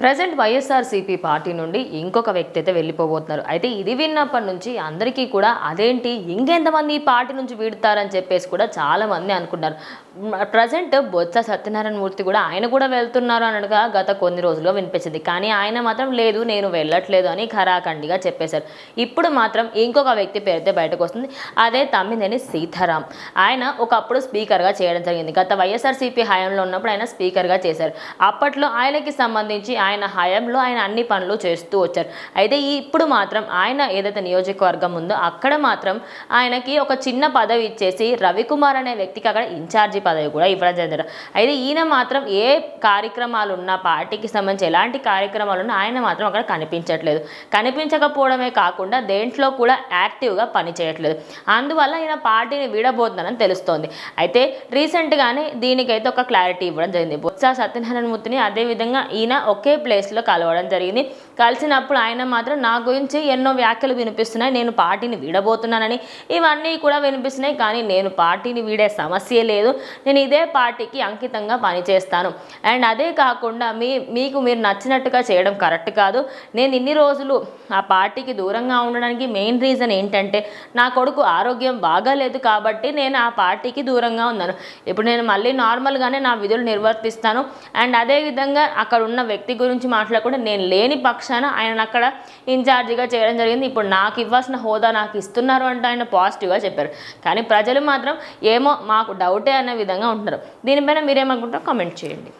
Present YSRCP party నుండి ఇంకొక వ్యక్తి అయితే వెళ్ళిపోబోతున్నారు. అయితే ఇది విన్నప్పటి నుంచి అందరికీ కూడా అదేంటి ఇంకెంతమంది ఈ పార్టీ నుంచి వీడుతారని చెప్పేసి కూడా చాలామంది అనుకున్నారు ప్రజెంట్ బొత్స సత్యనారాయణ మూర్తి కూడా ఆయన కూడా వెళ్తున్నారు అనగా గత కొన్ని రోజుల్లో వినిపించింది. కానీ ఆయన మాత్రం లేదు నేను వెళ్ళట్లేదు అని ఖరాఖండిగా చెప్పేశారు. ఇప్పుడు మాత్రం ఇంకొక వ్యక్తి పేరుతో బయటకు వస్తుంది. అదే తమ్మినేని సీతారాం. ఆయన ఒకప్పుడు స్పీకర్గా చేయడం జరిగింది. గత వైఎస్ఆర్సీపీ హయాంలో ఉన్నప్పుడు ఆయన స్పీకర్గా చేశారు. అప్పట్లో ఆయనకి సంబంధించి ఆయన హయాంలో ఆయన అన్ని పనులు చేస్తూ వచ్చారు. అయితే ఈ ఇప్పుడు మాత్రం ఆయన ఏదైతే నియోజకవర్గం ఉందో అక్కడ మాత్రం ఆయనకి ఒక చిన్న పదవి ఇచ్చేసి రవికుమార్ అనే వ్యక్తికి అక్కడ ఇన్ఛార్జి పదవి కూడా ఇవ్వడం జరిగింది. అయితే ఈయన మాత్రం ఏ కార్యక్రమాలు ఉన్నా పార్టీకి సంబంధించి ఎలాంటి కార్యక్రమాలు ఉన్నా ఆయన మాత్రం అక్కడ కనిపించట్లేదు. కనిపించకపోవడమే కాకుండా దేంట్లో కూడా యాక్టివ్గా పనిచేయట్లేదు. అందువల్ల ఈయన పార్టీని వీడబోతుందని తెలుస్తోంది. అయితే రీసెంట్గానే దీనికైతే ఒక క్లారిటీ ఇవ్వడం జరిగింది. బొత్స సత్యనారాయణ మూర్తిని అదేవిధంగా ఈయన ఒకే ప్లేస్లో కలవడం జరిగింది. కలిసినప్పుడు ఆయన మాత్రం నా గురించి ఎన్నో వ్యాఖ్యలు వినిపిస్తున్నాయి. నేను పార్టీని వీడబోతున్నానని. ఇవన్నీ కూడా వినిపిస్తున్నాయి. కానీ నేను పార్టీని వీడే సమస్య లేదు. నేను ఇదే పార్టీకి అంకితంగా పనిచేస్తాను. అండ్ అదే కాకుండా మీ మీకు మీరు నచ్చినట్టుగా చేయడం కరెక్ట్ కాదు. నేను ఇన్ని రోజులు ఆ పార్టీకి దూరంగా ఉండడానికి మెయిన్ రీజన్ ఏంటంటే నా కొడుకు ఆరోగ్యం బాగాలేదు కాబట్టి నేను ఆ పార్టీకి దూరంగా ఉన్నాను. ఇప్పుడు నేను మళ్ళీ నార్మల్గానే నా విధులు నిర్వర్తిస్తాను. అండ్ అదేవిధంగా అక్కడ ఉన్న వ్యక్తి గురించి మాట్లాడకుండా నేను లేని పక్షాన ఆయన అక్కడ ఇన్ఛార్జిగా చేయడం జరిగింది. ఇప్పుడు నాకు ఇవ్వాల్సిన హోదా నాకు ఇస్తున్నారు అంటే ఆయన పాజిటివ్గా చెప్పారు. కానీ ప్రజలు మాత్రం ఏమో మాకు డౌటే అనే విధంగా ఉంటున్నారు. దీనిపైన మీరేమనుకుంటారో కామెంట్ చేయండి.